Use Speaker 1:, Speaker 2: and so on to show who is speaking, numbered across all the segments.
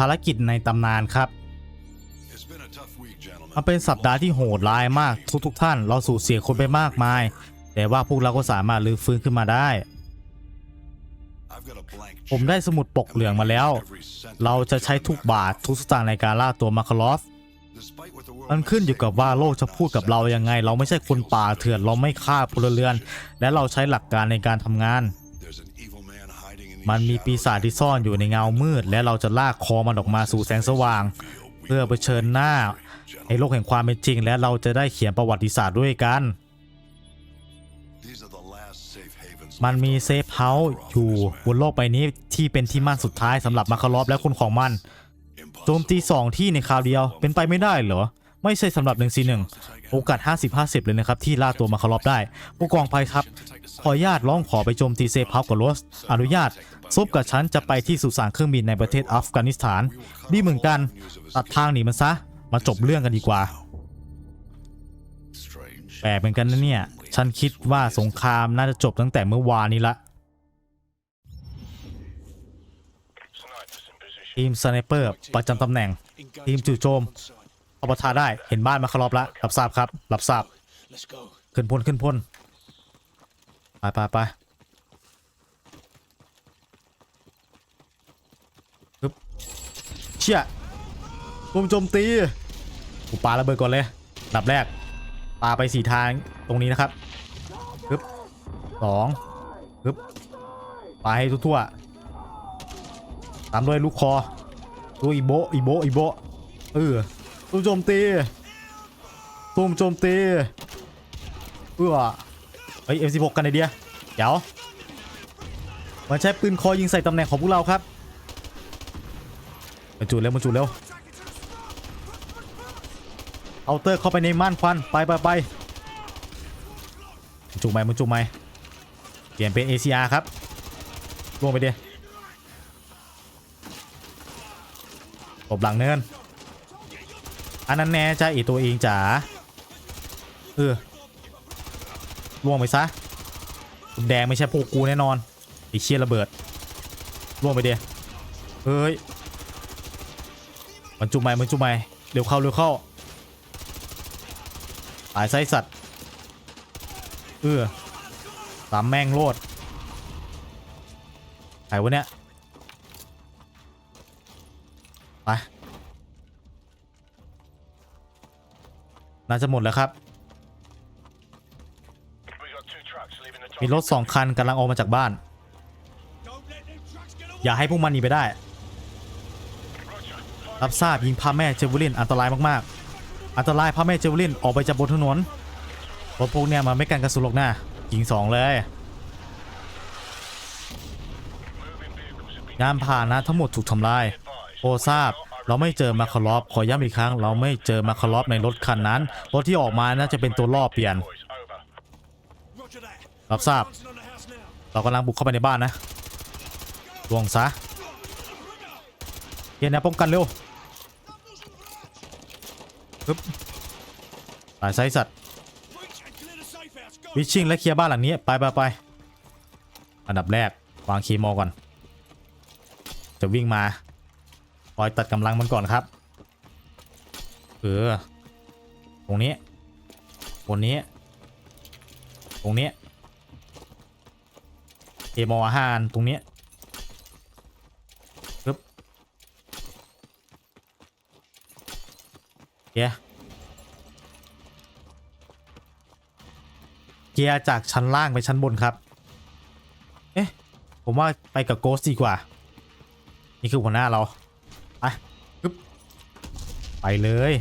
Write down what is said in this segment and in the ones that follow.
Speaker 1: ภารกิจในตำนานครับ
Speaker 2: It's been a tough week, gentlemen.
Speaker 1: มันเป็นสัปดาห์ที่โหดร้ายมากทุกๆท่าน เราสูญเสียคนไปมากมาย แต่ว่าพวกเราก็สามารถรื้อฟื้นขึ้นมาได้
Speaker 2: I've got a blank
Speaker 1: ผมได้สมุดปกเหลืองมาแล้ว
Speaker 2: every cent
Speaker 1: เราจะใช้ทุกบาททุกสตางค์ในการล่าตัวมาคารอฟ
Speaker 2: Despite what the world
Speaker 1: มันขึ้นอยู่กับว่าโลกจะพูดกับเรายังไง เราไม่ใช่คนป่าเถื่อนเราไม่ฆ่าพลเรือน และเราใช้หลักการในการทำงาน มันมีปีศาจที่ซ่อนอยู่ในเงามืด และเราจะลากคอมันออกมาสู่แสงสว่าง เพื่อเผชิญหน้าในโลกแห่งความเป็นจริง และเราจะได้เขียนประวัติศาสตร์ด้วยกัน มันมีเซฟเฮาส์อยู่บนโลกใบนี้ที่เป็นที่มั่นสุดท้ายสำหรับมาคารอฟและคนของมันโจมตี2ที่ในคราวเดียวเป็นไปไม่ได้เหรอไม่ใช่สำหรับ1 4 1โอกาส 50-50 เลยนะครับ ที่ล่าตัวมาคารอฟได้ ผู้กองภัยครับ ขออนุญาตร้องขอไปโจมตีเซฟเฮาส์กับโรส อนุญาต ซบกับฉันจะไปที่สุสานเครื่องบินในประเทศอัฟกานิสถาน ดีเหมือนกันตัดทางหนีมันซะ มาจบเรื่องกันดีกว่า แปลกเหมือนกันนะเนี่ย ฉันคิดว่าสงครามน่าจะจบตั้งแต่เมื่อวานนี้ละ ทีมสไนเปอร์ประจำตำแหน่ง ทีมจู่โจมเอาประทาได้เห็นบ้านมาครอบล้วรับทราบครับ รับทราบขึ้นพลขึ้นพลไปไปไปปึ๊บ เชี่ยรุมโจมตีกูปาระเบิดก่อนเลยดับแรกปาไปสี่ทางตรงนี้นะครับปึ๊บสองปึ๊บปาให้ทั่วๆตามด้วยลูกคอดูอีโบอีโบอีโบเออรุมโจมตีรุมโจมตีเออเฮ้ย F16 กันไอเดียเดี๋ยวมันใช้ปืนคอยิงใส่ตำแหน่งของพวกเราครับ มาจูดเร็วมาจูดเร็วเอาเตอร์เข้าไปในม่านควันไปไปไปมันจุกไหมมันจุกไหมเปลี่ยนเป็น ACR ครับลงไปเดียตบหลังเนินอันนั้นแน่ใจอีตัวเองจ๋าเออล่วงไปซะคุณแดงไม่ใช่พวกกูแน่นอนไอเชียระเบิดล่วงไปเดียเฮ้ย มันจุ่มไหมมันจุ่มไหมเร็วเข้าเร็วเข้าตายไส้สัตว์เออตามแม่งโลดใครวะเนี่ยไปน่าจะหมดแล้วครับ มีรถสองคันกำลังออกมาจากบ้าน อย่าให้พวกมันหนีไปได้ รับทราบยิงพาแม่เจเวลินอันตรายมากๆ อันตรายพาแม่เจเวลินออกไปจากบนถนนรถพวกเนี้ยมันไม่กันกระสุนหรอกนะยิงสองเลยงานผ่านนะทั้งหมดถูกทำลายโอทราบเราไม่เจอมาคารอฟขอย้ำอีกครั้ง เราไม่เจอมาคารอฟในรถคันนั้นรถที่ออกมาน่าจะเป็นตัวล่อเปลี่ยนรับทราบ เรากำลังบุกเข้าไปในบ้านนะลวงซะเยแนวป้องกันเร็ว ปึ๊บตายไซสัตว์
Speaker 3: Breach and clear the safe house. Go.
Speaker 1: วิชชิ่งและเคลียร์บ้านหลังนี้ ไปไปไปอันดับแรก วางคีย์มอก่อน จะวิ่งมาคอยตัดกำลังมันก่อนครับ เออ ตรงนี้บนนี้ ตรงนี้เคมออาหารตรงนี้ปึ๊บเกียร์เกียร์จากชั้นล่างไปชั้นบนครับ เอ๊ะ ผมว่าไปกับโกสดีกว่า นี่คือหัวหน้าเรา ไปปึ๊บไปเลย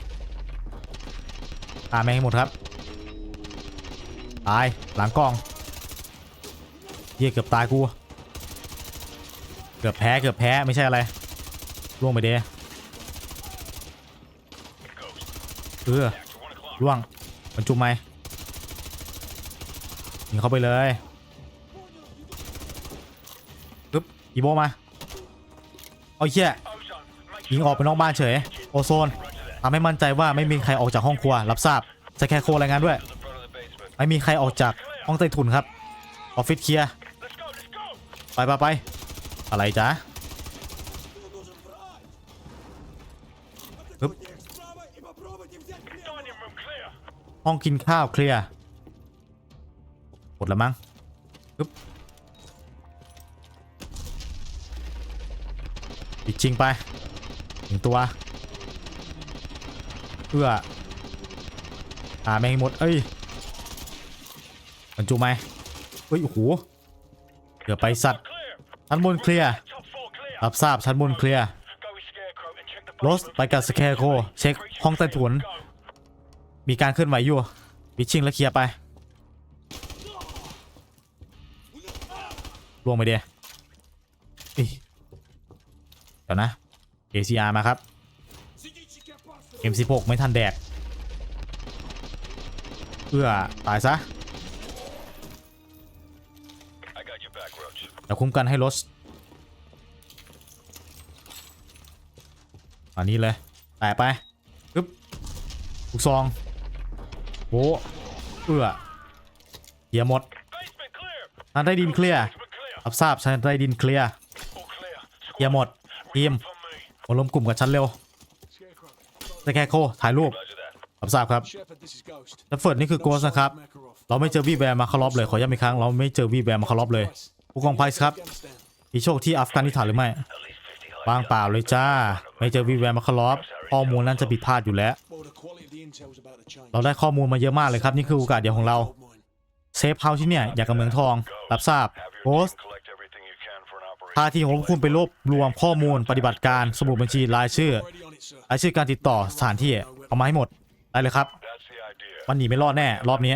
Speaker 1: ตามแม่งให้หมดครับ ตาย หลังกล้อง เยี่ยเกือบตายกู เกือบแพ้ เกือบแพ้ ไม่ใช่อะไรล่วงไปเด้เออล่วงมันจุมไหมยิงเข้าไปเลยปึ๊บอีโบมาเอาเชี่ยยิงออกไปนอกบ้านเฉย โอโซนทำให้มั่นใจว่าไม่มีใครออกจากห้องครัว รับทราบจะแค่โครายงานด้วย ไม่มีใครออกจากห้องใต้ถุนครับ ออฟฟิศเคลียร์ ไปไปไป อะไรจ๊ะ ห้องกินข้าวเคลียร์หมดแล้วมั้งปึ๊บอีกจริงไปหนึ่งตัว เพื่อหาแมงหมด เอ้ยบรรจุไหมเฮ้ยโอ้โหเดี๋ยวไปสัตว์ชั้นบนเคลียร์รับทราบชั้นบนเคลียร์
Speaker 4: Go with Scarecrow and check the
Speaker 1: รถไปกับสแคร์โคเช็คห้องใต้ถุน มีการเคลื่อนไหวอยู่วิชิ่งและเคลียร์ไปล่วงไปเดียเดี๋ยวนะ ACR มาครับ M16 ไม่ทันแดกเพื่อตายซะเดี๋ยวคุ้มกันให้รถอันนี้เลยแต่ไปปึ๊บลูกซอง โบเอื้อเหียหมด
Speaker 4: Basement clear.
Speaker 1: ชั้นใต้ดินเคลียร์
Speaker 4: Basement clear.
Speaker 1: รับทราบชั้นใต้ดินเคลียร์เคลียร์หมดทีมมารวมกลุ่มกับฉันเร็ว
Speaker 3: Scarecrow.
Speaker 1: สแคร์โคถ่ายรูปรับทราบครับแล้วเฟิร์ดนี่คือโกสนะครับ เราไม่เจอวีแวร์มาคารอบเลย ขอย้ำอีกครั้ง เราไม่เจอวีแวร์มาคารอบเลย ผู้กองไพส์ครับมีโชคที่อัฟกานิสถานหรือไม่ว่างเปล่าเลยจ้า ไม่เจอวีแวร์มาคารอบข้อมูลนั้นจะผิดพลาดอยู่แล้ว เราได้ข้อมูลมาเยอะมากเลยครับ นี่คือโอกาสเดียวของเรา เซฟเฮาส์ที่เนี่ย อยากกับเมืองทอง รับทราบโก
Speaker 4: your
Speaker 1: ส
Speaker 4: team collect everything you can for an operation.
Speaker 1: ท่าทีของพวกคุณไปรวบรวมข้อมูลปฏิบัติการสมุดบัญชีรายชื่อรายชื่อการติดต่อสถานที่เอามาให้หมดได้เลยครับมันหนีไม่รอดแน่ รอบนี้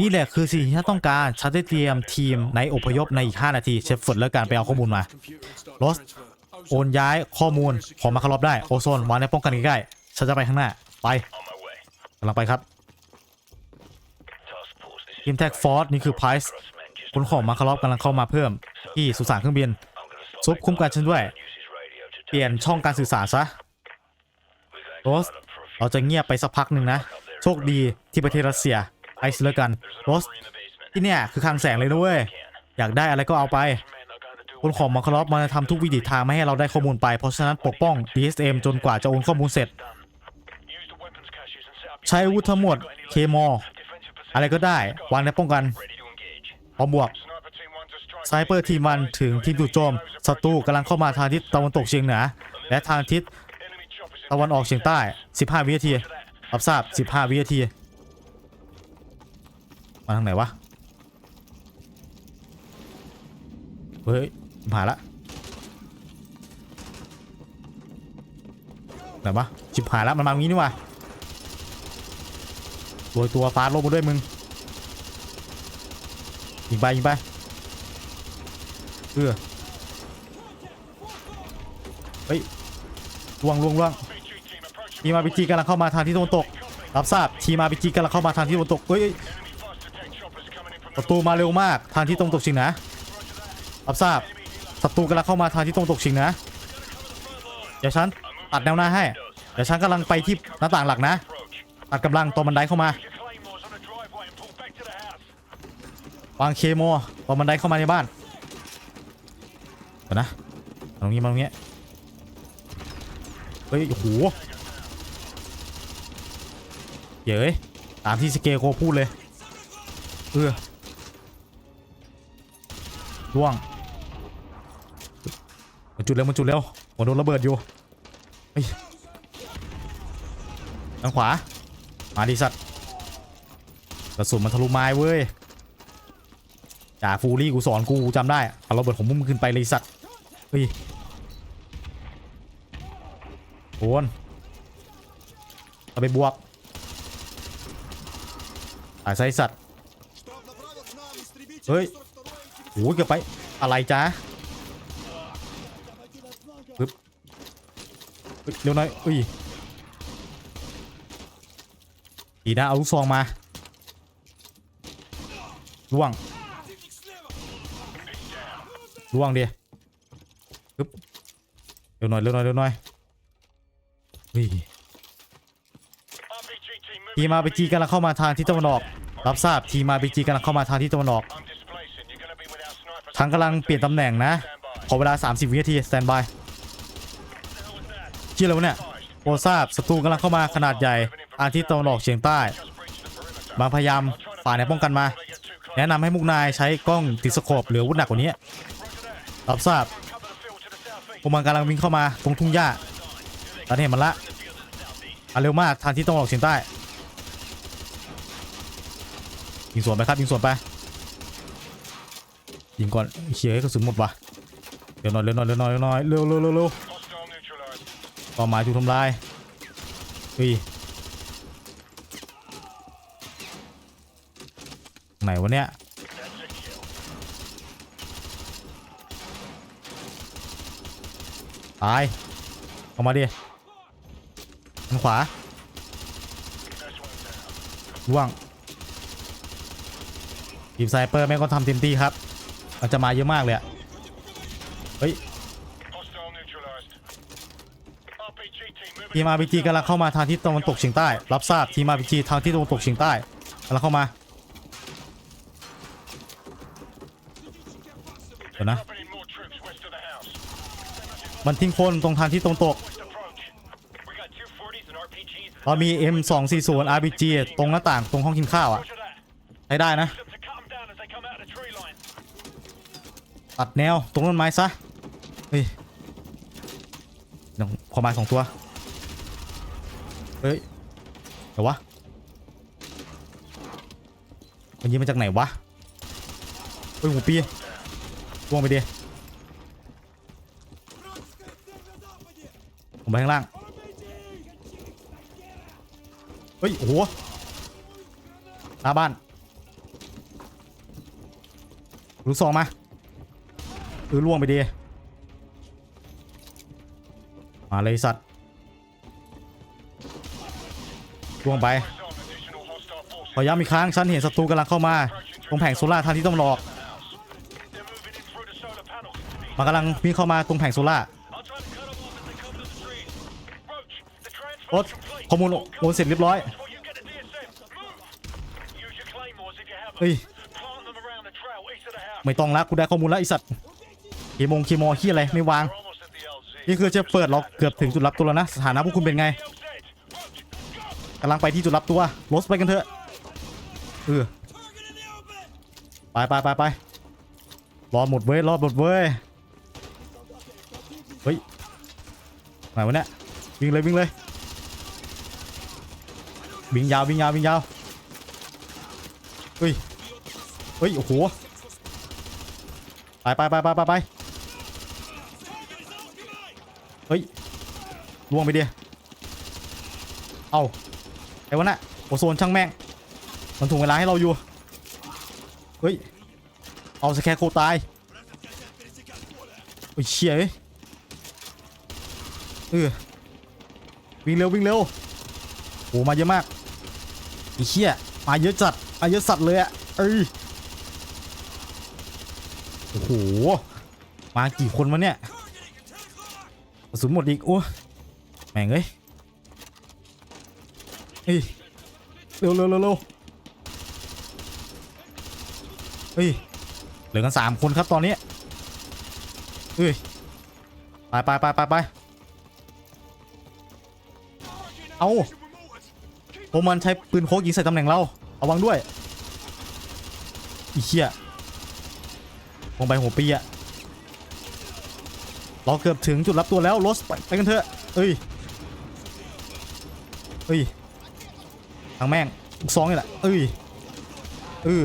Speaker 1: นี่แหละคือสิ่งที่ฉันต้องการฉันได้เตรียมทีมในอพยพในอีก 5 นาที เชฟฟดแล้วการไปเอาข้อมูลมา
Speaker 3: Computer and start
Speaker 1: Lost.
Speaker 3: transfer.
Speaker 1: โอนย้ายข้อมูลของมาคารอบได้ โอโซนวางในป้องกันใกล้ๆฉันจะไปข้างหน้า ไป กำลังไปครับทีมแท็กฟอร์สนี่คือไพรส์คนของมาคารอบกำลังเข้ามาเพิ่ม ที่สุสานเครื่องบินซุปคุ้มกันฉันด้วย เปลี่ยนช่องการสื่อสารซะโรสเราจะเงียบไปสักพักหนึ่งนะ โชคดีที่ประเทศรัสเซียไอซ์เลอกันโรสที่เนี่ยคือคลังแสงเลยนะเว้ยอยากได้อะไรก็เอาไป คนของมาคารอบมันจะทำทุกวิถีทางไม่ให้เราได้ข้อมูลไปเพราะฉะนั้นปกป้อง DSM จนกว่าจะโอนข้อมูลเสร็จ ใช้อาวุธทั้งหมด เคมอ อะไรก็ได้ วางในป้องกันพร้อมบวกไซเปอร์ทีมวันถึงทีมจู่โจมศัตรูกำลังเข้ามาทางทิศตะวันตกเฉียงเหนือและทางทิศตะวันออกเฉียงใต้ 15 วินาทีรับทราบ 15 วินาทีมาทางไหนวะ เฮ้ยผ่านละไหนวะชิบหายละมันมาตรงนี้นี่ว่า ตัวตัวฟ้าลงมาด้วยมึงยิงไปยิงไปเออเฮ้ยล่วงล่วงล่วงทีมาร์พีจีกำลังเข้ามาทางที่ตะวันตก รับทราบทีมาร์พีจีกำลังเข้ามาทางที่ตะวันตกเฮ้ยศัตรูมาเร็วมากทางที่ตะวันตกเฉียงนือรับทราบศัตรูกำลังเข้ามาทางที่ตะวันตกเฉียงนือเดี๋ยวฉันตัดแนวหน้าให้ เดี๋ยวฉันกำลังไปที่หน้าต่างหลักนะ ตัดกำลังตรงบันไดเข้ามาวางเคโมตรงบันไดเข้ามาในบ้านเดี๋ยวนะมาตรงนี้มาตรงนี้เฮ้ยโอ้โหเย้ยตามที่สเกโคพูดเลยเออล่วงมันจุดเร็วมันจุดเร็วผมโดนระเบิดอยู่เฮ้ยทางขวา มาดิสัตว์กระสุนมันทะลุไม้เว้ยจ่าฟูรี่กูสอนกูจำได้เอาระเบิดของมึงขึ้นไปเลยสัตว์เฮ้ยโอนเอาไปบวกตายไซสัตว์เฮ้ยโอ้ยเกือบไปอะไรจ้าปึ๊บเฮ้ยเร็วหน่อยอุ้ย ดีนะเอาลูกซองมาล่วงล่วงดิปึ๊บเร็วหน่อยเร็วหน่อยเร็วหน่อยเฮ้ย
Speaker 4: RPG team
Speaker 1: ทีมาร์พีจีกำลังเข้ามาทางทิศตะวันออก รับทราบทีมาร์พีจีกำลังเข้ามาทางทิศตะวันออกทังกำลังเปลี่ยนตำแหน่งนะ ขอเวลา 30 วินาทีสแตนบายเชี่ยอะไรวะเนี่ยโปรทราบศัตรูกำลังเข้ามาขนาดใหญ่ ทางที่ตะวันออกเฉียงใต้ บางพยายามฝ่ายไหนป้องกันมา แนะนำให้มุกนายใช้กล้องติดสโคปหรืออาวุธหนักกว่านี้รับทราบพวกมันกำลังวิ่งเข้ามาตรงทุ่งหญ้าตอนนี้เห็นมันละอะเร็วมากทางที่ตะวันออกเฉียงใต้ยิงสวนไปครับยิงสวนไปยิงก่อนเขียให้กระสุนหมดว่ะเร็วหน่อยเร็วหน่อยเร็วหน่อยเร็วหน่อยเร็วเร็วเร็วเร็ว
Speaker 4: Hostile neutralized.
Speaker 1: เป้าหมายถูกทำลายเฮ้ย ไหนวะเนี่ยตายออกมาดิทางขวาล่วงทีมไซเปอร์แม่งก็ทำเต็มที่ครับ มันจะมาเยอะมากเลยอะเฮ้ย
Speaker 4: Hostile neutralized. RPG team moving.
Speaker 1: ทีกำลังเข้ามาทางทิศตะวันตกเฉียงใต้ รับทราบทีม RPG ทางทิศตะวันตกเฉียงใต้กำลังเข้ามา เดี๋ ยวนะ
Speaker 4: Dropping in more troops west of the house.
Speaker 1: มันทิ้งคนตรงทางทิศตะวันตก
Speaker 4: West approach. We got 240s and RPGs.
Speaker 1: เรามี M240 RPG ตรงหน้าต่างตรงห้องกินข้าวอะ
Speaker 4: Roger that.
Speaker 1: ใช้ได้นะ
Speaker 4: Them to cut them down as they come out of the tree line.
Speaker 1: ตัดแนวตรงต้นไม้ซะ เฮ้ยเดี๋ยวขอมาสองตัว เฮ้ยเดี๋ยววะมันยิงมาจากไหนวะเฮ้ยหูปีล่ วงไปดิผมไปข้างล่าง เฮ้ย โอ้โหหน้าบ้านลูกซองมาเออล่วงไปดีมาเลยสัตว์ล่วงไป
Speaker 4: Zone additional hostile
Speaker 1: ขอย้ำอีกครั้ง ฉันเห็นศัตรูกำลังเข้ามา ตรงแผงโซล่าทางที่ต้องหลอก มันกำลังวิ่งเข้ามาตรงแผงโซล่าร์
Speaker 4: I'll try to cut them off as they come to the trees. Roach, the
Speaker 1: โอ๊ต
Speaker 4: transfer's complete.
Speaker 1: ข้อมูลโอนเสร็จเรียบร้อย
Speaker 4: Before you get to DSM, move. Use your claymores if you have them.
Speaker 1: เฮ้ย
Speaker 4: Plant them around the trail east of the house.
Speaker 1: ไม่ต้องละกูได้ข้อมูลแล้วไอสัตว์เคมงเคมอขี้อะไรไม่วาง
Speaker 4: We're almost at the LZ.
Speaker 1: นี่คือจะเปิดล็อกเกือบถึงจุดรับตัวแล้วนะสถานะพวกคุณเป็นไง
Speaker 4: LZ. Roach, go.
Speaker 1: กำลังไปที่จุดรับตัวรถไปกันเถอะเออไปไปไปไปรอหมดเว้ยรอหมดเว้ย เฮ้ยไหนวะเนี่ยวิ่งเลยวิ่งเลยวิ่งยาววิ่งยาววิ่งยาวเฮ้ยเฮ้ยโอ้โหไปไปไปไปไปไปเฮ้ยล่วงไปดิเอาไอ้วะน่ะโอโซนช่างแม่งมันถ่วงเวลาให้เราอยู่เฮ้ยเอาสแคร์โคตายโอ้ยเชี่ยเอ้ย เออวิ่งเร็ววิ่งเร็วโอมาเยอะมากไอ้เชี่ยมาเยอะจัดมาเยอะสัตว์เลยอะเอ้ยโอ้โหมากี่คนวะเนี่ยกระสุนหมดอีกโอ้แม่งเอ้ยเฮ้ยเร็วเร็วเร็วเร็วเฮ้ยเหลือกันสามคนครับตอนนี้เฮ้ยไปไปไปไปไป เอาพวกมันใช้ปืนโคกยิงใส่ตำแหน่งเราระวังด้วยอีเชี่ยลงไปหัวปีอะเราเกือบถึงจุดรับตัวแล้วรถไปไปกันเถอะเอ้ยเฮ้ยทางแม่งซองนี่แหละเอ้ยเออ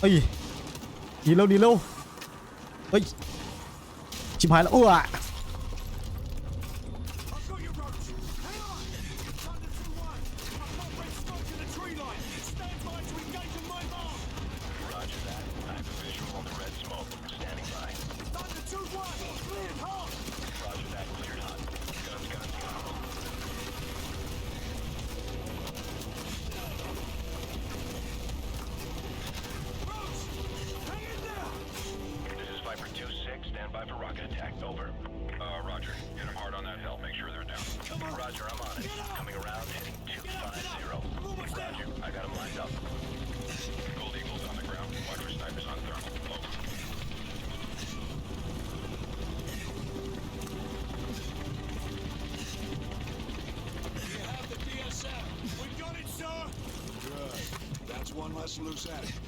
Speaker 1: เอ้ยดีเร็วดีเร็วเฮ้ยชิบหายแล้วอ้ว
Speaker 4: Who's that?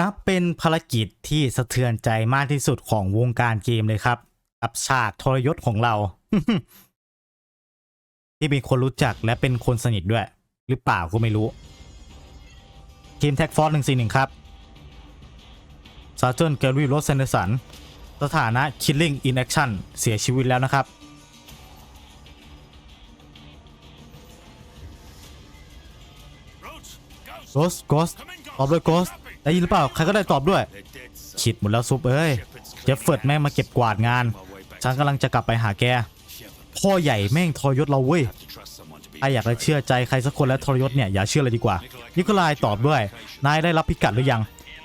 Speaker 1: นับเป็นภารกิจที่สะเทือนใจมากที่สุดของวงการเกมเลยครับ กับฉากทรยศของเรา ที่มีคนรู้จักและเป็นคนสนิทด้วย หรือเปล่าก็ไม่รู้ ทีมแท็กฟอร์หนึ่งสี่หนึ่งครับซาเจนเกลวี่โรสเซนเดสัน สถานะ Killing in Action เสียชีวิตแล้วนะครับโกสโกสตอบด้วยโกส ได้ยินหรือเปล่า ใครก็ได้ตอบด้วย
Speaker 3: They're dead, son.
Speaker 1: คิดหมดแล้วซุปเอ้ยเจฟเฟิร์ดแม่งมาเก็บกวาดงาน ฉันกำลังจะกลับไปหาแก
Speaker 2: Shepard,
Speaker 1: พ่อใหญ่แม่งทรยศเราเว้ย
Speaker 2: have to trust someone to be
Speaker 1: ถ้าอยากจะเชื่อใจใครสักคนและทรยศเนี่ยอย่าเชื่อเลยดีกว่า นิโคลายตอบด้วย นายได้รับพิกัดหรือยัง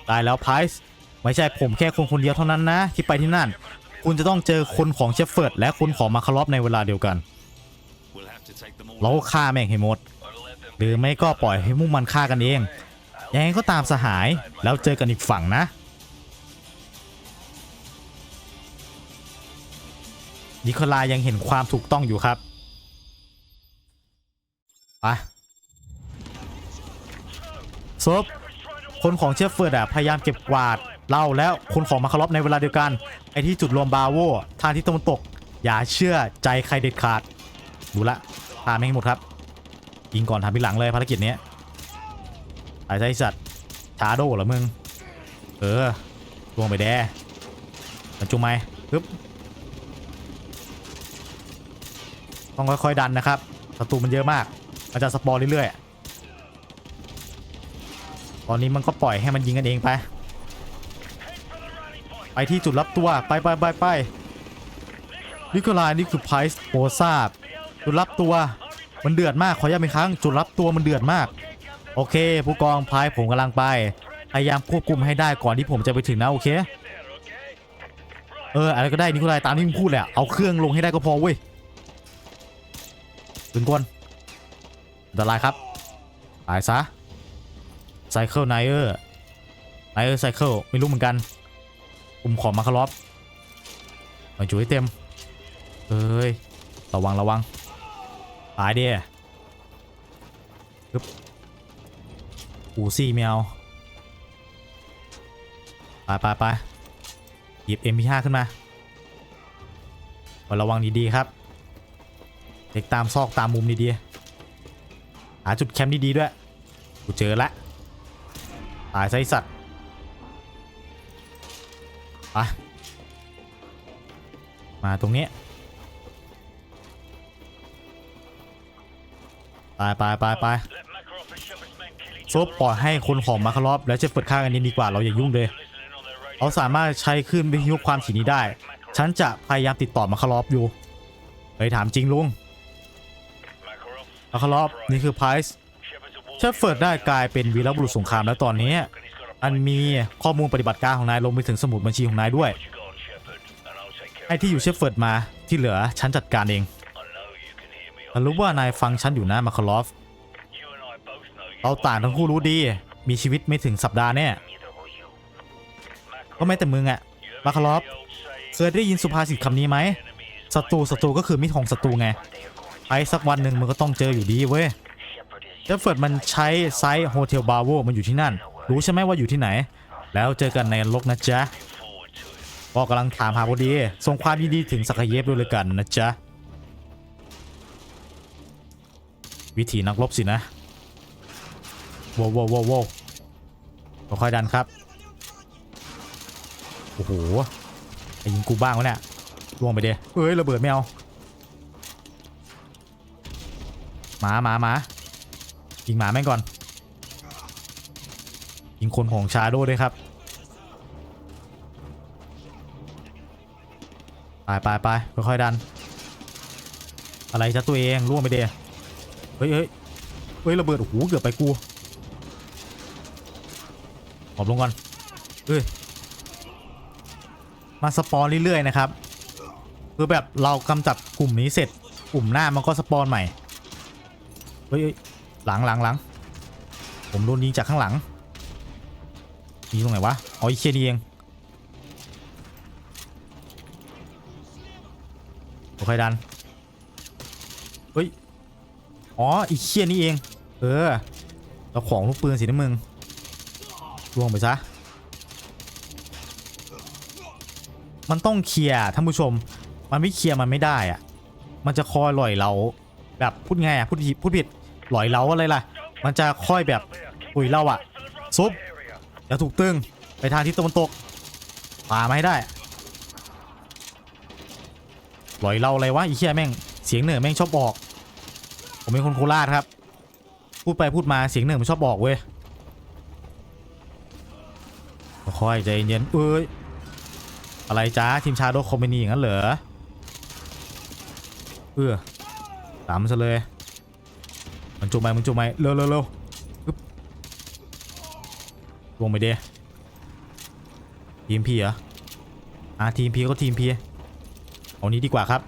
Speaker 1: ได้แล้วไพรส์ไม่ใช่ผมแค่คนคนเดียวเท่านั้นนะ ที่ไปที่นั่น คุณจะต้องเจอคนของเชฟเฟิร์ดและคนของมาคารอฟในเวลาเดียวกัน
Speaker 2: We'll have to take them all
Speaker 1: เราฆ่าแม่งให้หมด หรือไม่ก็ปล่อยให้มุ่งมันฆ่ากันเอง ยังไงก็ตามสหาย แล้วเจอกันอีกฝั่งนะ นิโคลายังเห็นความถูกต้องอยู่ครับไปซบคนของเชฟเฟิร์ดอะพยายามเก็บกวาดเหล่าแล้วคนของมาคารอฟในเวลาเดียวกันไอที่จุดรวมบาโวทางที่ตะวันตก อย่าเชื่อใจใครเด็ดขาด ดูละพาไม่ให้หมดครับ ยิงก่อนทำทีหลังเลยภารกิจเายไอ้ไส้สัตว์ชาโดเหรอมึง เออลวงไปแดมันจุงไหมปึ๊บต้องค่อยๆดันนะครับศัตรูมันเยอะมาก มันจะสปอร์เรื่อยๆ ตอนนี้มันก็ปล่อยให้มันยิงกันเองไป ไปที่จุดรับตัว ไปไปไปไปนิโคลายนี่คือไพรส์โอซาบจุดรับตัว มันเดือดมาก ขอย้ำอีกครั้ง จุดรับตัวมันเดือดมาก โอเค ผู้กองพายผมกำลังไป พยายามควบคุมให้ได้ก่อนที่ผมจะไปถึงนะโอเค เอออะไรก็ได้นิโคลายตามที่มึงพูดแหละเอาเครื่องลงให้ได้ก็พอเว้ยถึงกวนอันตรายครับตายซะไซเคิลไนเออร์ไนเออร์ไซเคิลไม่รู้เหมือนกันกลุ่มของมาคารอฟมาจุให้เต็มเอ้ย ระวังระวังตายดิปึ๊บ อูซี่แมวไปไปไปหยิบ MP5 ขึ้นมาระวังดีๆครับ เด็กตามซอกตามมุมดีๆหาจุดแคมป์ดีๆด้วย กูเจอละตายไส้สัตว์ไปมาตรงนี้ไปไปไปไป ซบปล่อยให้คนของมาคารอฟและเชฟเฟิร์ดฆ่ากันเองดีกว่าเราอย่ายุ่งเลยเขาสามารถใช้คลื่นวิทยุความถี่นี้ได้ ฉันจะพยายามติดต่อมาคารอฟอยู่เฮ้ถามจริงลุงมาคารอฟนี่คือไพรส์เชฟเฟิร์ดได้กลายเป็นวีรบุรุษสงครามแล้วตอนนี้ อันมีข้อมูลปฏิบัติการของนายลงไปถึงสมุดบัญชีของนายด้วยไอ้ที่อยู่เชฟเฟิร์ดมาที่เหลือฉันจัดการเองรู้ว่านายฟังฉันอยู่นะมาคารอฟ เราต่างทั้งคู่รู้ดี มีชีวิตไม่ถึงสัปดาห์แน่ก็ไม่แต่มึงอะ
Speaker 4: You
Speaker 1: มาคารอฟเคยได้ยินสุภาษิตคำนี้ไหมศัตรูศัตรูก็คือมิตรของศัตรูไง
Speaker 4: they are going
Speaker 1: ไปสักวันหนึ่งมึงก็ต้องเจออยู่ดีเว้ยเอฟเฟิร์ดมันใช้ไซต์โฮเทลบาโวมันอยู่ที่นั่น รู้ใช่ไหมว่าอยู่ที่ไหน แล้วเจอกันในนรกนะจ๊ะก็กำลังถามหาพอดี ส่งความยินดีถึงสักเยฟด้วยเลยกันนะจ๊ะ วิธีนักรบสินะ โว้วโว้วโว้วโว้วค่อยๆดันครับ โอ้โหไอ้ยิงกูบ้างวะเนี่ยล่วงไปเด้เอ้ยระเบิดไม่เอาหมาหมาหมายิงหมาแม่งก่อน ยิงคนของชาโดด้วยครับไปไปไปค่อยๆดัน อะไรจะตัวเองล่วงไปเด้เฮ้ยเฮ้ยเฮ้ยระเบิดโอ้โหเกือบไปกู อบลงก่อนเฮ้ยมาสปอนเรื่อยๆนะครับคือแบบเรากำจัดกลุ่มนี้เสร็จกลุ่มหน้ามันก็สปอนใหม่เฮ้ยหลังหลังหลังผมโดนยิงจากข้างหลังยิงตรงไหนวะอ๋อไอีเคียนี่เองค่อยๆดันเฮ้ยอ๋ออีเคียนี่เอง เออเราของลูกปืนสินะมึง ล่วงไปซะ มันต้องเคลียร์ท่านผู้ชม มันไม่เคลียร์มันไม่ได้อะมันจะคอยหล่อยเราแบบพูดไงอะพูดผิดพูดผิดหล่อยเราอะไรล่ะ มันจะค่อยแบบปุ๋ยเราอะซุปอย่าถูกตึงไปทางทิศตะวันตกป่ามาให้ได้หล่อยเราอะไรวะอีเคียแม่งเสียงเหนือแม่งชอบออก ผมเป็นคนโคราชครับ พูดไปพูดมาเสียงเหนือมันชอบบอกเว้ย ค่อยใจเย็นเอ้ยอะไรจ้าทีมชาโดคอมเมนีอย่างนั้นเหรอเออตามซะเลยมันจุกไหมมันจุกไหมเร็วเร็วเร็วลงไปเดทีมพีเหรออ่าทีมพีก็ทีมพีเอานี้ดีกว่าครับ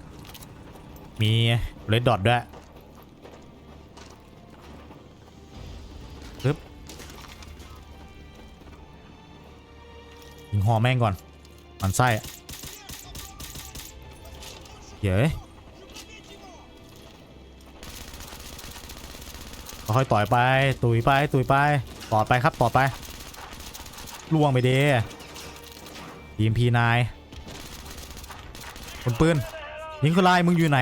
Speaker 1: มีเรดดอทด้วย หอแม่งก่อนมันไส้อเย้ยค่อยต่อยไป ตุยไป ตุยไป ต่อไปครับ ต่อไป ล่วงไปเดทีมพีนายคนปืนยิงคือลายมึงอยู่ไหน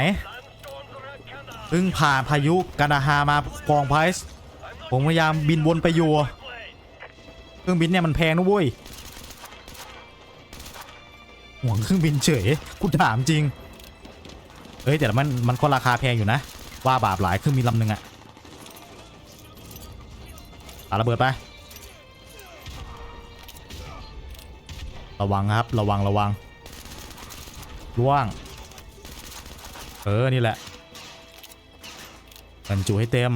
Speaker 1: เพิ่งผ่านพายุกานาฮามากองไพส์ผมพยายามบินวนไปอยู่ เครื่องบินเนี่ยมันแพงนะเว้ย ห่วงเครื่องบินเฉยกูถามจริงเฮ้ยแต่มันมันก็ราคาแพงอยู่นะ ว่าบาปหลายเครื่องบินลำหนึ่งอะปาระเบิดไประวังครับระวังระวังล่วง เออ นี่แหละบรรจุให้เต็ม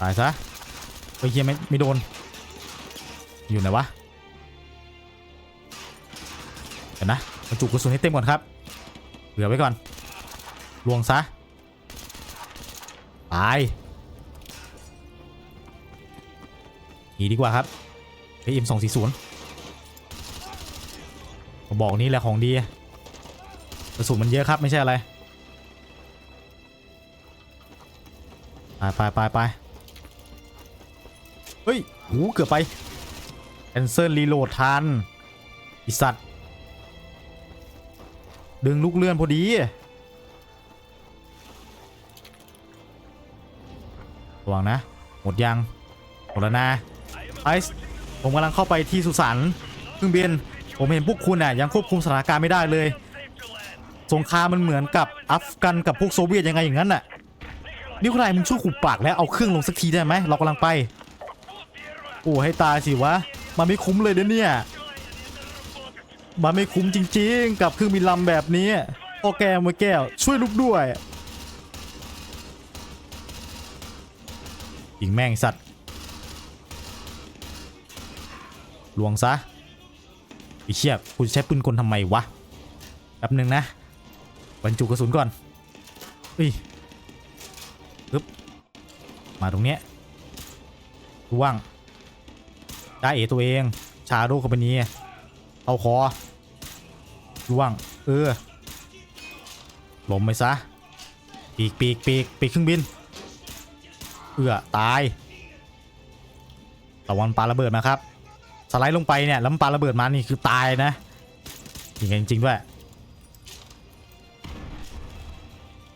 Speaker 1: ตายซะเฮ้เฮียไม่ไม่โดน อยู่ไหนวะ นะบรรจุกระสุนให้เต็มก่อนครับ เหลือไว้ก่อนลวงซะตายหนีดีกว่าครับไอเอ็มสองสี่ศูนย์บอกนี่แหละของดีกระสุนมันเยอะครับไม่ใช่อะไรไปไปไปไปเฮ้ยหูเกือบไปแอนเซิลรีโหลดทันอีสัตว์ ดึงลูกเลื่อนพอดีระวังนะ หมดยัง หมดแล้วนะไอซ์ผมกำลังเข้าไปที่สุสานเครื่องบิน ผมเห็นพวกคุณน่ะยังควบคุมสถานการณ์ไม่ได้เลย สงครามมันเหมือนกับอัฟกันกับพวกโซเวียตยังไงอย่างนั้นน่ะนี่คุณนมึงช่วยขุบปากแล้วเอาเครื่องลงสักทีได้ไหมเรากำลังไป โอ้ให้ตายสิวะ มันไม่คุ้มเลยนะเนี่ย มันไม่คุ้มจริงๆ กับเครื่องบินลำแบบนี้ โอแกวมวยแก้ว ช่วยลุกด้วยยิงแม่งสัตว์ลวงซะไอ้เชี่ยคุณใช้ปืนกลทำไมวะแป๊บหนึ่งนะ บรรจุกระสุนก่อนเฮ้ยปึ๊บมาตรงเนี้ยร่วงได้เอตัวเอง ชาโดคอมพานีเอาคอ ล่วง เออลมไปซะ ปีกปีกปีกปีกเครื่องบิน เอือตายระวังปาระเบิดมาครับ สไลด์ลงไปเนี่ยแล้วมันปาระเบิดมานี่คือตายนะจริงจริงด้วย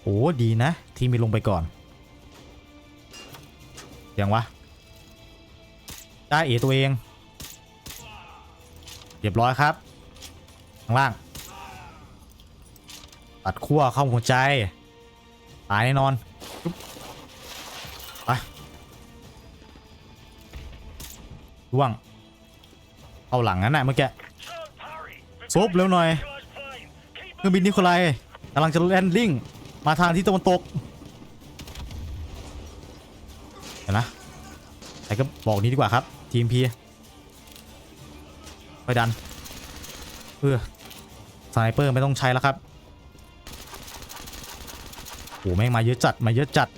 Speaker 1: โอ้ดีนะ ที่มีลงไปก่อน ยังวะ ได้เอตัวเอง เรียบร้อยครับ ข้างล่าง ตัดขั้วเข้าหัวใจ ตายแน่นอนไปล่วง เอาหลังนั้นน่ะเมื่อกี้ซุปเร็วหน่อยเครื่องบินนิโคลายกำลังจะแลนดิ้งมาทางที่ตะวันตกเห็นนะใครก็บอกนี้ดีกว่าครับทีมพีไปดันเพื่อสไนเปอร์ไม่ต้องใช้แล้วครับ โหแม่งมาเยอะจัดมาเยอะจัด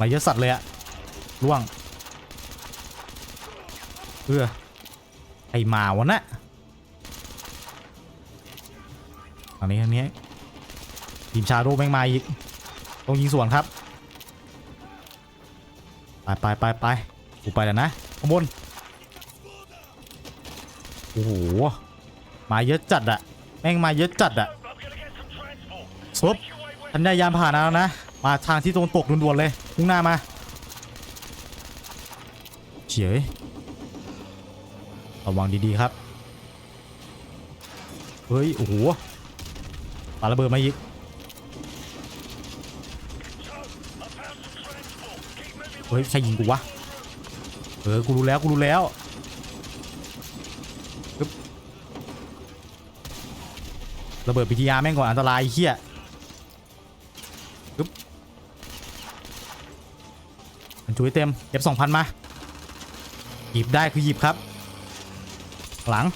Speaker 1: มาเยอะสัตว์เลยอะล่วงเพื่อไอหมาวะนะอันนี้อันนี้ทีมชาโดแม่งมาอีกต้องยิงสวนครับ ไปไปไปไปกูไปแล้วนะข้างบนโอ้โหมาเยอะจัดอะแม่งมาเยอะจัดอะซุบ ทันได้ยานผ่านแล้วนะ มาทางที่ตะวันตกด่วนๆเลยมุ่งหน้ามาเฉยระวังดีๆครับ เฮ้ย โอ้โหปาระเบิดมาอีกเฮ้ยใครยิงกูวะ เออ กูรู้แล้ว กูรู้แล้วระเบิดปิทยาแม่งก่อนอันตรายเฮีย จุยเต็มเก็บสองพันมา หยิบได้คือหยิบครับ หลัง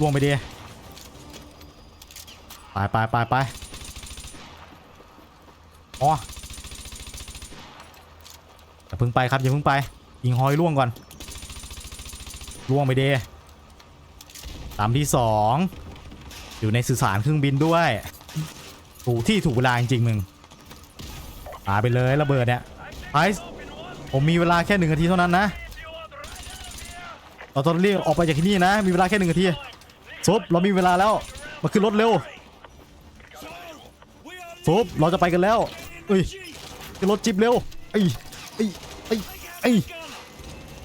Speaker 1: ล่วงไปดีไปไปไปไปอ๋ออย่าพิ่งไปครับอย่าพิ่งไปยิงหอยล่วงก่อนล่วงไปดีตามที่สองอยู่ในสื่อสารเครื่องบินด้วย ถูกที่ถูกเวลาจริงๆมึงตาไปเลยระเบิดเนี่ย ไอซ์ผมมีเวลาแค่หนึ่งนาทีเท่านั้นนะ เราต้องเรียกออกไปจากที่นี่นะ มีเวลาแค่หนึ่งนาทีซุปเรามีเวลาแล้ว มาขึ้นรถเร็วซุปเราจะไปกันแล้วเอ้ยขึ้นรถจิบเร็วไอ้ไอ้ไอ้ไอ้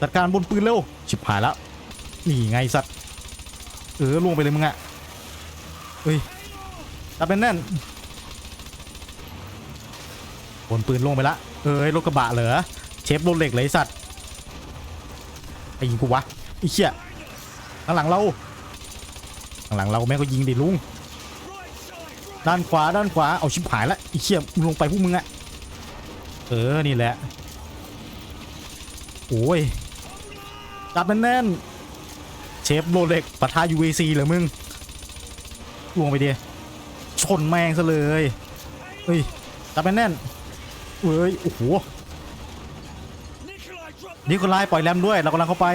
Speaker 1: จัดการบนปืนเร็ว ชิบหายแล้วนี่ไงสัตว์ เออล่วงไปเลยมึงอะเฮ้ยจับเป็นแน่นบนปืนล่วงไปละ เอ้ยรถกระบะเหรอเชฟรถเหล็กเลยไอ้สัตว์ไอ้ยิงกูวะไอ้เชี่ยข้างหลังเราข้างหลังเราแม่ก็ยิงดิลุงด้านขวาด้านขวาเอาชิบหายละไอ้เชี่ยมึงลงไปพวกมึงอะเออนี่แหละโอ้ยจับแน่นๆเชฟโรเล็กปะทะ UAC เหรอมึงลวงไปดิชนแมงซะเลยเฮ้ยจับแน่นๆ เอ้ย โอ้โห นี่คนร้ายปล่อยแรมด้วย เรากำลังเข้าไป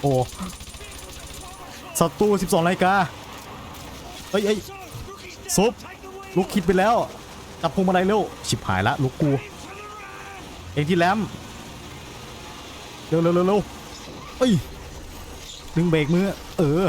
Speaker 1: โอ้ศัตรู12นาฬิกาเอ้ยเอ้ยซุปลุกคิดไปแล้ว จับพวงมาลัยเร็ว ชิบหายละลูกกู เองที่แรมเร็วเร็วเร็วเร็วเอ้ยดึงเบรกมือ เออ